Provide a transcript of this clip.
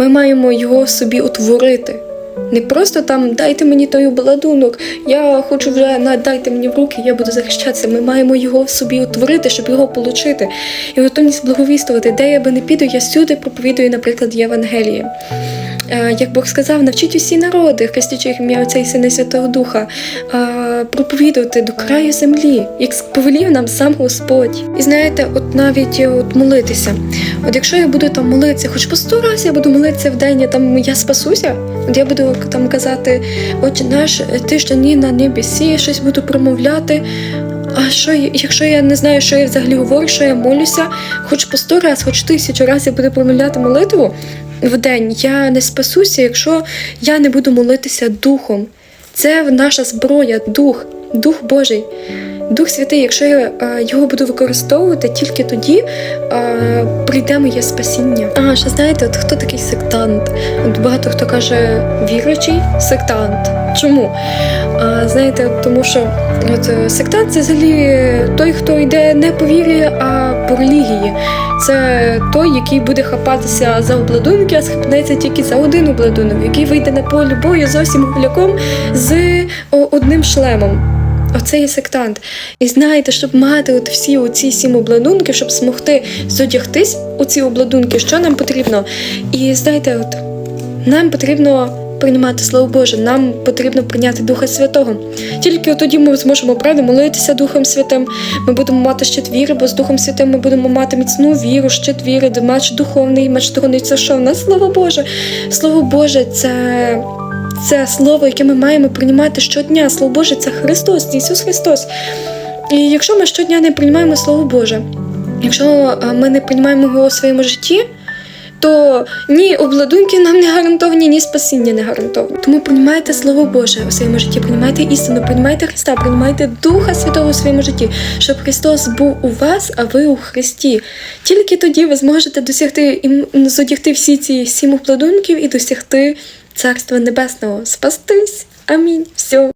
Ми маємо його собі утворити. Не просто там дайте мені той обладунок, я хочу вже на дайте мені в руки, я буду захищатися. Ми маємо його в собі утворити, щоб його отримати. І готовність благовістувати, де я би не піду, я сюди проповідую, наприклад, Євангеліє. Е, Як Бог сказав, навчіть усі народи, хрестячи їх ім'я Отця і Сина Святого Духа, е, проповідувати до краю землі, як повелів нам сам Господь. І знаєте, от навіть е, от молитися. От якщо я буду там молитися, хоч по сто разів я буду молитися в день, я там я спасуся. От я буду там казати, Отче наш, ти що ні на небесі, щось буду промовляти. А що, якщо я не знаю, що я взагалі говорю, що я молюся, хоч по сто разів, хоч тисячу разів я буду промовляти молитву в день, я не спасуся, якщо я не буду молитися духом. Це наша зброя, дух, дух Божий. Дух Святий, якщо я е, його буду використовувати, тільки тоді е, прийде моє спасіння. А ще знаєте, от хто такий сектант? От багато хто каже віруючий сектант. Чому? А, знаєте, тому що от, е, сектант це взагалі той, хто йде не по вірі, а по релігії. Це той, який буде хапатися за обладунки, а схопнеться тільки за один обладунок, який вийде на поле бою зовсім гуляком з одним шлемом. Оце є сектант. І знаєте, щоб мати от всі оці сім обладунків, щоб змогти зодягтись у ці обладунки, що нам потрібно? І знаєте, от нам потрібно приймати Слово Боже, нам потрібно прийняти Духа Святого. Тільки тоді ми зможемо правда молитися Духом Святим. Ми будемо мати щит віри, бо з Духом Святим ми будемо мати міцну віру, щит віри, меч духовний, меч духовний це що? В нас Слово Боже. Слово Боже, це. Це слово, яке ми маємо приймати щодня. Слово Боже, це Христос, Ісус Христос. І якщо ми щодня не приймаємо Слово Боже, якщо е, ми не приймаємо його у своєму житті, то ні обладунки нам не гарантовані, ні спасіння не гарантовані. Тому приймайте Слово Боже у своєму житті, приймайте істину, приймайте Христа, приймайте Духа Святого у своєму житті, щоб Христос був у вас, а ви у Христі. Тільки тоді ви зможете досягти і зодягти всі ці сім обладунків і досягти Царства Небесного. Спастись. Амінь. Все.